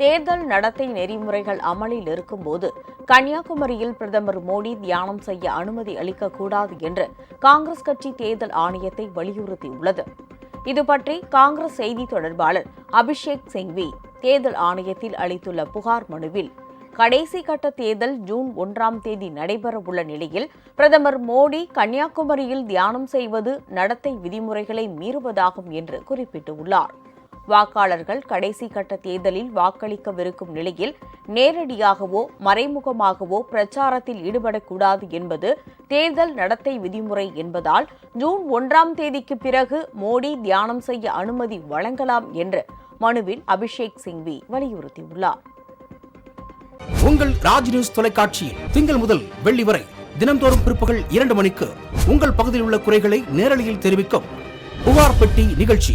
தேர்தல் நடத்தை நெறிமுறைகள் அமலில் இருக்கும்போது கன்னியாகுமரியில் பிரதமர் மோடி தியானம் செய்ய அனுமதி அளிக்கக்கூடாது என்று காங்கிரஸ் கட்சி தேர்தல் ஆணையத்தை வலியுறுத்தியுள்ளது. இதுபற்றி காங்கிரஸ் செய்தி தொடர்பாளர் அபிஷேக் சிங்வி தேர்தல் ஆணையத்தில் அளித்துள்ள புகார் மனுவில் கடைசி கட்ட தேர்தல் ஜூன் ஒன்றாம் தேதி நடைபெறவுள்ள நிலையில் பிரதமர் மோடி கன்னியாகுமரியில் தியானம் செய்வது நடத்தை விதிமுறைகளை மீறுவதாகும் என்று குறிப்பிட்டுள்ளார். வாக்காளர்கள் கடைசி கட்ட தேர்தலில் வாக்களிக்கவிருக்கும் நிலையில் நேரடியாகவோ மறைமுகமாகவோ பிரச்சாரத்தில் ஈடுபடக்கூடாது என்பது தேர்தல் நடத்தை விதிமுறை என்பதால் ஜூன் ஒன்றாம் தேதிக்கு பிறகு மோடி தியானம் செய்ய அனுமதி வழங்கலாம் என்று மனுவில் அபிஷேக் சிங்வி வலியுறுத்தியுள்ளார். உங்கள் ராஜ் நியூஸ் தொலைக்காட்சியில் திங்கள் முதல் வெள்ளி வரை தினம்தோறும் பிற்பகல் இரண்டு மணிக்கு உங்கள் பகுதியில் உள்ள குறைகளை நேரலையில் தெரிவிக்கும் புகார் பெட்டி நிகழ்ச்சி.